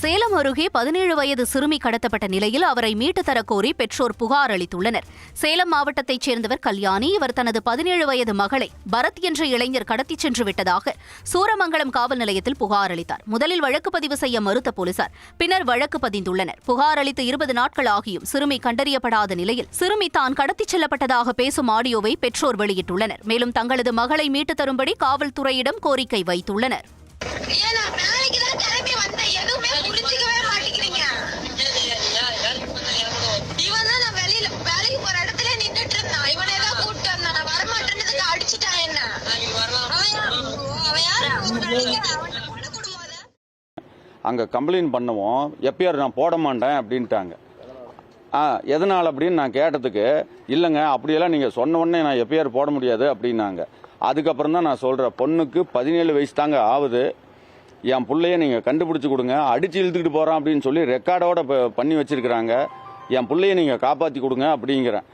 சேலம் அருகே பதினேழு வயது சிறுமி கடத்தப்பட்ட நிலையில் அவரை மீட்டு தரக் கோரி பெற்றோர் புகார் அளித்துள்ளனர். சேலம் மாவட்டத்தைச் சேர்ந்தவர் கல்யாணி. இவர் தனது பதினேழு வயது மகளை பரத் என்ற இளைஞர் கடத்திச் சென்று விட்டதாக சூரமங்கலம் காவல் நிலையத்தில் புகார் அளித்தார். முதலில் வழக்கு பதிவு செய்ய மறுத்த போலீசார் பின்னர் வழக்கு பதிந்துள்ளனர். புகார் அளித்து இருபது நாட்கள் ஆகியும் சிறுமி கண்டறியப்படாத நிலையில் சிறுமி தான் கடத்திச் செல்லப்பட்டதாக பேசும் ஆடியோவை பெற்றோர் வெளியிட்டுள்ளனர். மேலும் தங்களது மகளை மீட்டு தரும்படி காவல்துறையிடம் கோரிக்கை வைத்துள்ளனர். அங்கே கம்ப்ளைண்ட் பண்ணவும். எப்பிஆர் நான் போட மாட்டேன் அப்படின்ட்டாங்க. ஆ எதனால் அப்படின்னு நான் கேட்டதுக்கு இல்லைங்க அப்படியெல்லாம் நீங்கள் சொன்ன உடனே நான் எப்பிஆர் போட முடியாது அப்படின்னாங்க. அதுக்கப்புறம் தான் நான் சொல்கிறேன் பொண்ணுக்கு பதினேழு வயசு தாங்க ஆகுது. என் பிள்ளைய நீங்கள் கண்டுபிடிச்சி கொடுங்க. அடித்து இழுத்துக்கிட்டு போகிறான் அப்படின்னு சொல்லி ரெக்கார்டோட பண்ணி வச்சிருக்கிறாங்க. என் பிள்ளைய நீங்கள் காப்பாற்றி கொடுங்க அப்படிங்கிறேன்.